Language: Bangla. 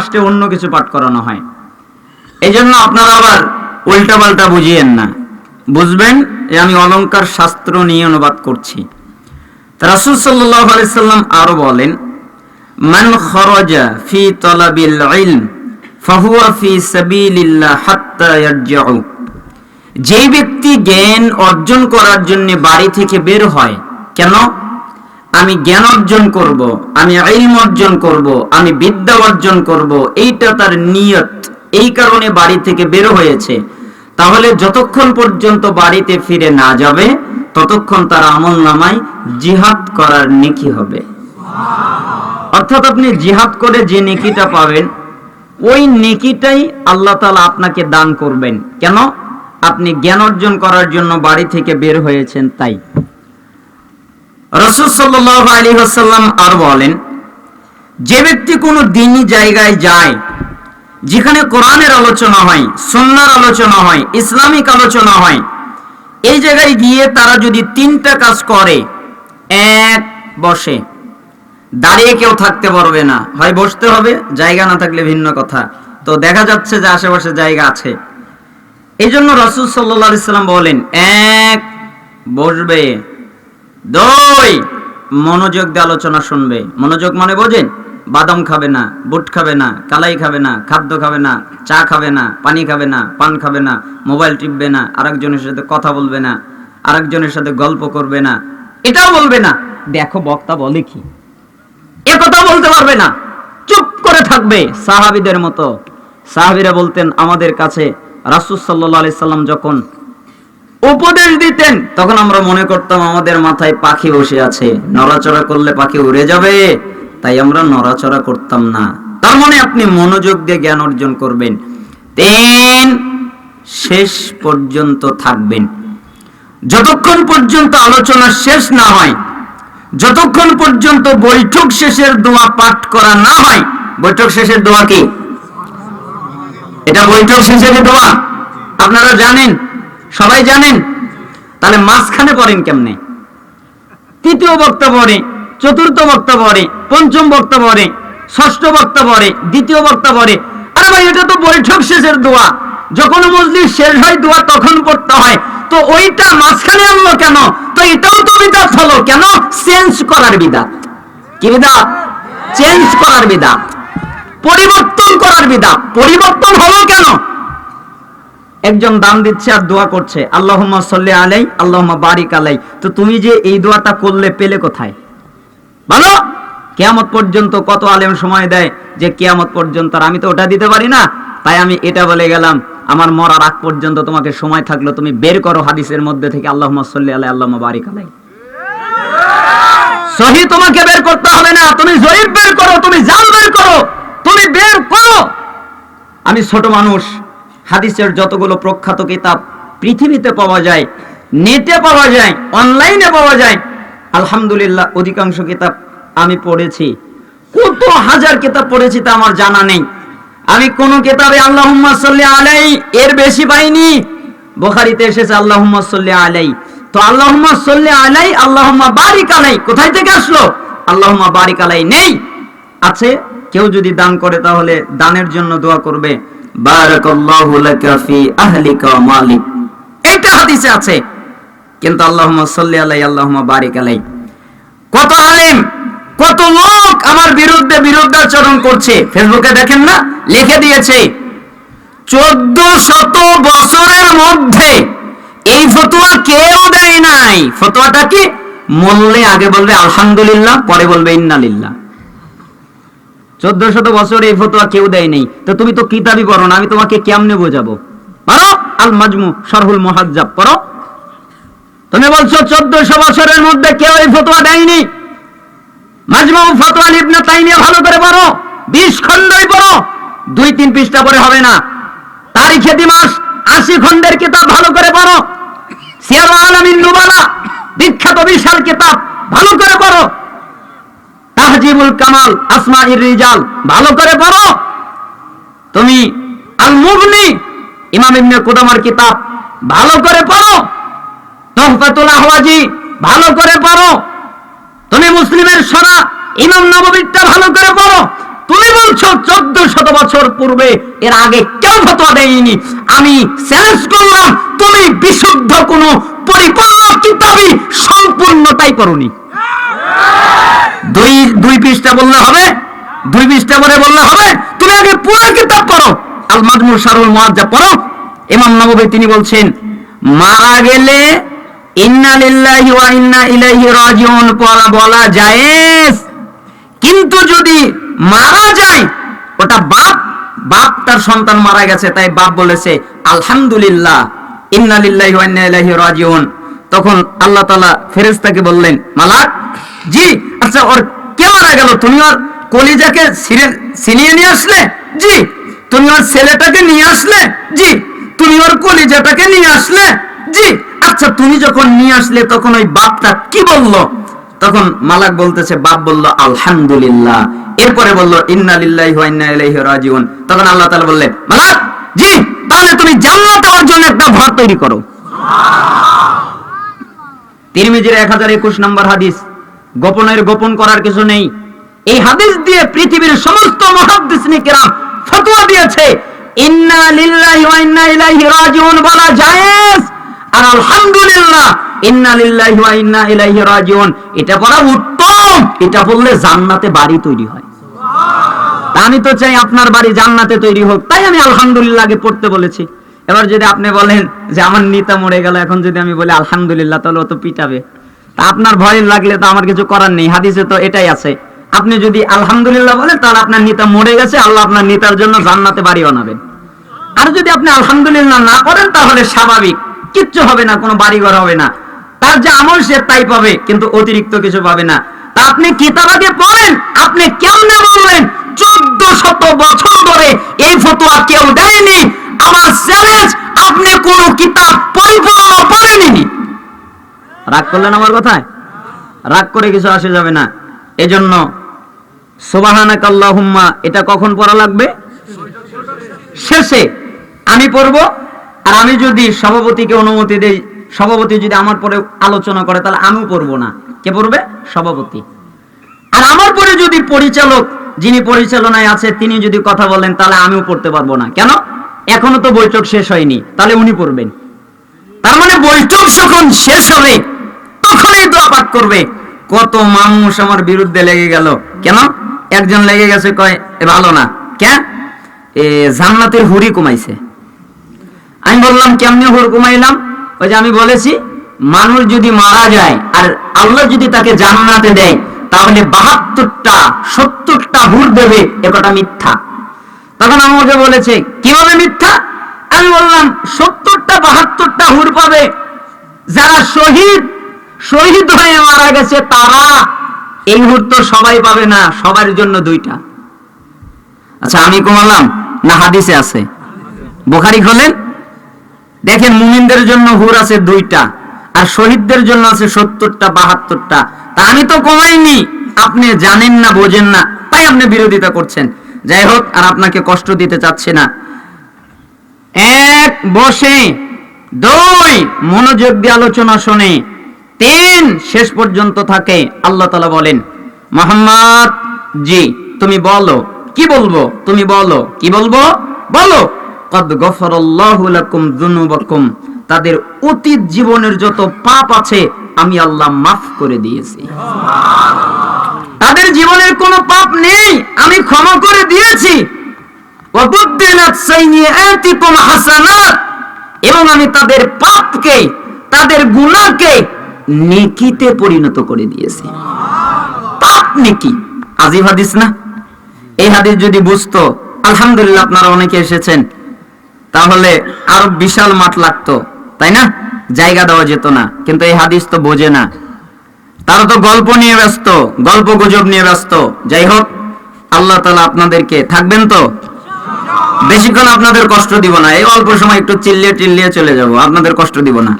লাস্টে অন্য কিছু পাঠ করানো হয়। এই জন্য আপনারা আবার উল্টা পাল্টা বুঝিয়েন না। বুঝবেন যে আমি অলংকার শাস্ত্র নিয়ে অনুবাদ করছি। রাসুল সাল্লাহ আলাইসাল্লাম আরও বলেন, মান খরজা ফি তলাবিল ইলম, ফাহুয়া ফি সাবিলিল্লাহ হাত্তা ইয়ারজিউ। যেই ব্যক্তি জ্ঞান অর্জন করার জন্য বাড়ি থেকে বের হয়, কেন? আমি জ্ঞান অর্জন করব, আমি ইলম অর্জন করব, আমি বিদ্যা অর্জন করব, এইটা তার নিয়ত। এই কারণে বাড়ি থেকে বের হয়েছে। তাহলে যতক্ষণ পর্যন্ত বাড়িতে ফিরে না যাবে, ততক্ষণ তার আমল নামায় জিহাদ করার নেকি হবে। অর্থাৎ আপনি জিহাদ করে যে নেকিটা পাবেন, ওই নেকিটাই আল্লাহ তাআলা আপনাকে দান করবেন। কেন? আপনি জ্ঞান অর্জন করার জন্য বাড়ি থেকে বের হয়েছেন তাই। রসুল সাল্লাহ আলী হাসাল্লাম আর বলেন, যে ব্যক্তি কোনো দিনই জায়গায় যায় যেখানে কোরআনের আলোচনা হয় সন্ন্যার আলোচনা হয়, ইসলামিক আলোচনা হয়, এই জায়গায় গিয়ে তারা যদি তিনটা কাজ করে, এক বসে, দাঁড়িয়ে কেউ থাকতে পারবে না। হয় বসতে হবে, জায়গা না থাকলে ভিন্ন কথা। তো দেখা যাচ্ছে যে আশেপাশে জায়গা আছে। এই জন্য রসুল সাল্লাহ ইসলাম বলেন, এক বসবে। দুই! মনোযোগ দিয়ে আলোচনা শুনবে। মনোযোগ মানে বোঝেন, বাদাম খাবে না, বুট খাবে না, কালাই খাবে না, খাদ্য খাবে না, চা খাবে না, পানি খাবে না, পান খাবে না, মোবাইল টিপবে না, আরেকজনের সাথে কথা বলবে না, আরেকজনের সাথে গল্প করবে না, এটাও বলবে না। দেখো, বক্তা বলে কি? এ কথা বলতে পারবে না। চুপ করে থাকবে সাহাবিদের মতো। সাহাবিরা বলতেন, আমাদের কাছে রাসুল সাল্লাহ আলি সাল্লাম যখন উপদেশ দিতেন, তখন আমরা মনে করতাম আমাদের মাথায় পাখি বসে আছে। নড়াচড়া করলে পাখি উড়ে যাবে, তাই আমরা নড়াচড়া করতাম না। তার মানে আপনি মনোযোগ দিয়ে জ্ঞান অর্জন করবেন। তিন, শেষ পর্যন্ত থাকবেন। যতক্ষণ পর্যন্ত আলোচনা শেষ না হয়, যতক্ষণ পর্যন্ত বৈঠক শেষের দোয়া পাঠ করা না হয়, বৈঠক শেষের দোয়া কি? এটা বৈঠক শেষের দোয়া। আপনারা জানেন সবাই জানেন? তাহলে মাঝখানে পড়েন কেমনে? তৃতীয় বক্তা পড়ে, চতুর্থ বক্তা পড়ে, পঞ্চম বক্তা পড়ে, ষষ্ঠ বক্তা পড়ে, দ্বিতীয় বক্তা পড়ে। আরে ভাই, এটা তো বৈঠক শেষের দোয়া। যখন মসজিদ শেষ হয়, দোয়া তখন পড়তে হয়। তো ওইটা মাঝখানে আনলো কেন? তো এটাও তো বিদাত হলো। কেন? চেঞ্জ করার বিদাত। কি বিদাত? চেঞ্জ করার বিদাত। পরিবর্তন করার বিদাত। পরিবর্তন হলো কেন? একজন দান দিচ্ছে আর দোয়া করছে। আল্লাহুম্মা সাল্লি আলাই আল্লাহুম্মা বারিক আলাই তো তুমি যে এই দোয়াটা করলে পেলে কোথায়? ভালো? কেয়ামত পর্যন্ত কত আলেম সময় দেয় যে কেয়ামত পর্যন্ত আর আমি তো ওটা দিতে পারি না। তাই আমি এটা বলে গেলাম, আমার মরার আগ পর্যন্ত তোমাকে সময় থাকল, তুমি বের করো হাদিসের মধ্যে থেকে আল্লাহুম্মা সাল্লি আলাই আল্লাহুম্মা বারিক আলাই সহি তোমাকে বের করতে হবে না, তুমি জয়ীব বের করো, তুমি জাল বের করো, তুমি বের করো। আমি ছোট মানুষ হাদিসের যতগুলো প্রখ্যাত কিতাব পৃথিবীতে পাওয়া যায়, নেটে পাওয়া যায় অনলাইনে পাওয়া যায়, আলহামদুলিল্লাহ অধিকাংশ কিতাব আমি পড়েছি। কত হাজার কিতাব পড়েছি তা আমার জানা নেই। আমি কোন কিতাবে সাল্লি আলাই এর বেশি পাইনি। বোখারিতে এসেছে সাল্লি আলাই। তো সাল্লি আলাই, আল্লাহুম্মা বারিক আলাই, কোথায় থেকে আসলো? আল্লাহুম্মা বারিক আলাই নেই। আছে, কেউ যদি দান করে তাহলে দানের জন্য দোয়া করবে। বারাকাল্লাহু হাদিসে আছে। কিন্তু আলাই বারিক আলাই কত কত লোক আমার বিরুদ্ধে করছে। ফেসবুকে দেখেন না? লিখে দিয়েছে চোদ্দ শত বছরের মধ্যে এই ফতোয়া কেউ দেয় নাই। ফতোয়াটা কি? মরলে আগে বলবে, আলহামদুলিল্লাহ, পরে বলবে ইন্নালিল্লাহ চোদ্দ শত বছর এই ফতোয়া কেউ দেয় নেই তো তুমি তো কিতাবই পড়ো না, আমি তোমাকে কেমনে বোঝাবো? পারো আল মাজমু সরহুল মুহাজ্জাব, পড়ো। তুমি বলছো চোদ্দশো বছরের মধ্যে কেউ এই ফতোয়া দেয়নি? মাজমু ফতোয়া ভালো করে পড়ো। বিশ পড়ো। দুই তিন পৃষ্ঠা পরে হবে না। তারিখে দিমাস আশি খণ্ডের কিতাব ভালো করে পড়ো। সিয়ার আলামিন নুবালা, বিখ্যাত বিশাল কিতাব, ভালো করে পড়ো। তাহজিবুল কামাল আসমা রিজাল। ভালো করে পড়ো। তুমি আল মুগনি ইমাম ইবনে কুদামার কিতাব। ভালো করে পড়ো। তোহফাতুল আহওয়াজি, ভালো করে পড়ো। তুমি মুসলিমের সরা, ইমাম নববীরটা ভালো করে পড়ো। তুমি বলছো চোদ্দ শত বছর পূর্বে এর আগে কেউ ফতোয়া দেয়নি। আমি চ্যালেঞ্জ করলাম, তুমি বিশুদ্ধ কোনো পরিপূর্ণ কিতাবই সম্পূর্ণটাই করনি দুই পৃষ্ঠা বললে হবে, দুই পৃষ্ঠা বললে হবে, তুমি আগে পুরো কিতাব পড়ো। আল মুআজ্জাব পড়ো। ইমাম নববী তিনি বলছেন, মারা গেলে ইন্না লিল্লাহি ওয়া ইন্না ইলাইহি রাজিউন পড়া বলা জায়েজ। কিন্তু যদি মারা যায়, ওটা বাপ বাপ তার সন্তান মারা গেছে, তাই বাপ বলেছে, আলহামদুলিল্লাহ, ইন্না লিল্লাহি ওয়া ইন্না ইলাইহি রাজিউন। তখন আল্লাহ তাআলা ফেরেশতাকে বললেন, মালাক, জি আচ্ছা ওর কে মারা গেল? তুমি ওর কলিজাকে ছিনিয়ে নিয়ে আসলে? জি। তুমি ওর ছেলেটাকে নিয়ে আসলে? জি। তুমি ওর কলিজাটাকে নিয়ে আসলে? জি। আচ্ছা তুমি যখন নিয়ে আসলে তখন ওই বাপটা কি বলল? তখন মালাক বলতেছে বাপ বলল আলহামদুলিল্লাহ। এরপরে বলল ইন্না লিল্লাহি ওয়া ইন্না ইলাইহি রাজিউন। তখন আল্লাহ তাআলা বললেন মালাক জি তাহলে তুমি জান্নাতে ওর জন্য একটা ঘর তৈরি করো। তিরমিজির এক হাজার একুশ নম্বর হাদিস। গোপনের গোপন করার কিছু নেই। এই হাদিস দিয়ে পৃথিবীর সমস্ত মহাদ্দিস নিকেরাম ফতোয়া দিয়েছে আলহামদুলিল্লাহ এটা বললে জান্নাতে বাড়ি তৈরি হয়। আমি তো চাই আপনার বাড়ি জান্নাতে তৈরি হোক। তাই আমি আলহামদুলিল্লাহ পড়তে বলেছি। এবার যদি আপনি বলেন যে, আমার নিতা মরে গেল, এখন যদি আমি বলি আলহামদুলিল্লাহ, তাহলে ও তো পিটাবে। আপনার ভয় লাগলে তো আমার কিছু করার নেই। হাদিসে তো এটাই আছে। আপনি যদি আলহামদুলিল্লাহ বলেন, তাহলে আপনার নিতা মরে গেছে, আল্লাহ আপনার নিতার জন্য জান্নাতে বাড়ি বানাবেন। আর যদি আপনি আলহামদুলিল্লাহ না করেন, তাহলে স্বাভাবিক। কিচ্ছু হবে না, কোনো বাড়িঘর হবে না। তার যে আমল, সে তাই পাবে, কিন্তু অতিরিক্ত কিছু পাবে না। তা আপনি কিতাব আগে পড়েন, আপনি কেমনে বললেন, চোদ্দ শত বছর ধরে এই ফতোয়া কেউ দেয়নি। আমার চ্যালেঞ্জ, আপনি কোন কিতাব পরিপূর্ণ পড়েনি রাগ করলেন আমার কথায়? রাগ করে কিছু আসে যাবে না। এজন্য সুবাহানাক এটা কখন পড়া লাগবে? শেষে আমি পড়ব, আর আমি যদি সভাপতিকে অনুমতি দেই, সভাপতি যদি আমার পরে আলোচনা করে, তাহলে আমিও পড়ব না। কে পড়বে? সভাপতি। আর আমার পরে যদি পরিচালক, যিনি পরিচালনায় আছে, তিনি যদি কথা বলেন, তাহলে আমিও পড়তে পারব না। কেন? এখনও তো বৈঠক শেষ হয়নি, তাহলে উনি পড়বেন। তার মানে বৈঠক যখন শেষ হবে তখনই দোয়া পাঠ করবে। কত মানুষ আমার বিরুদ্ধে লেগে গেল। কেন? একজন লেগে গেছে, কয় ভালো না। কেন এ জান্নাতের হুরি কমাইছে। আমি বললাম, কেমনে হুর কমাইলাম? ওই যে আমি বলেছি, মানুষ যদি মারা যায় আর আল্লাহ যদি তাকে জান্নাতে দেয়, তাহলে বাহাত্তরটা, সত্তরটা হুর দেবে। একটা মিথ্যা। তখন আমাকে বলেছে, কীভাবে মিথ্যা? আমি বললাম, সত্তরটা, বাহাত্তরটা হুর পাবে। যারা শহীদ শহীদ হয়ে মারা গেছে তারা। এই মুহূর্ত সবাই পাবে না, সবার জন্য দুইটা। আচ্ছা আমি কমালাম না হাদিসে আছে? বোখারি খোলেন? দেখেন, মুমিনদের জন্য হুর আছে দুইটা, আর শহীদদের জন্য আছে সত্তরটা, বাহাত্তরটা। তা আমি তো কমাইনি, আপনি জানেন না, বোঝেন না, তাই আপনি বিরোধিতা করছেন। যাই হোক, আর আপনাকে কষ্ট দিতে চাচ্ছি না। এক, বসে। দুই, মনোযোগ দিয়ে আলোচনা শোনে। তিন শেষ পর্যন্ত থাকে। আল্লাহ তালা বলেন, মোহাম্মদ, জি, তুমি বলো। কি বলব? তুমি বলো। কি বলব? বলো। তাদের অতীত জীবনের যত পাপ আছে, আমি আল্লাহ মাফ করে দিয়েছি। তাদের জীবনের কোনো পাপ নেই, আমি ক্ষমা করে দিয়েছি। এবং আমি তাদের পাপকে, তাদের গুনাহকে নেকিতে পরিণত করে দিয়েছি। পাপ নেকি। আজিব হাদিস না? এই হাদিস যদি বুঝতো, আলহামদুলিল্লাহ আপনারা অনেকে এসেছেন, তাহলে আরও বিশাল মাঠ লাগতো, তাই না? জায়গা দেওয়া যেত না, কিন্তু এই হাদিস তো বোঝে না। তারা তো গল্প নিয়ে ব্যস্ত, গল্প গুজব নিয়ে ব্যস্ত। যাই হোক, আল্লাহ তালা আপনাদেরকে, থাকবেন তো? বেশিক্ষণ আপনাদের কষ্ট দিব না, এই অল্প সময় একটু চিল্লিয়ে টিল্লিয়ে চলে যাব, আপনাদের কষ্ট দিব না।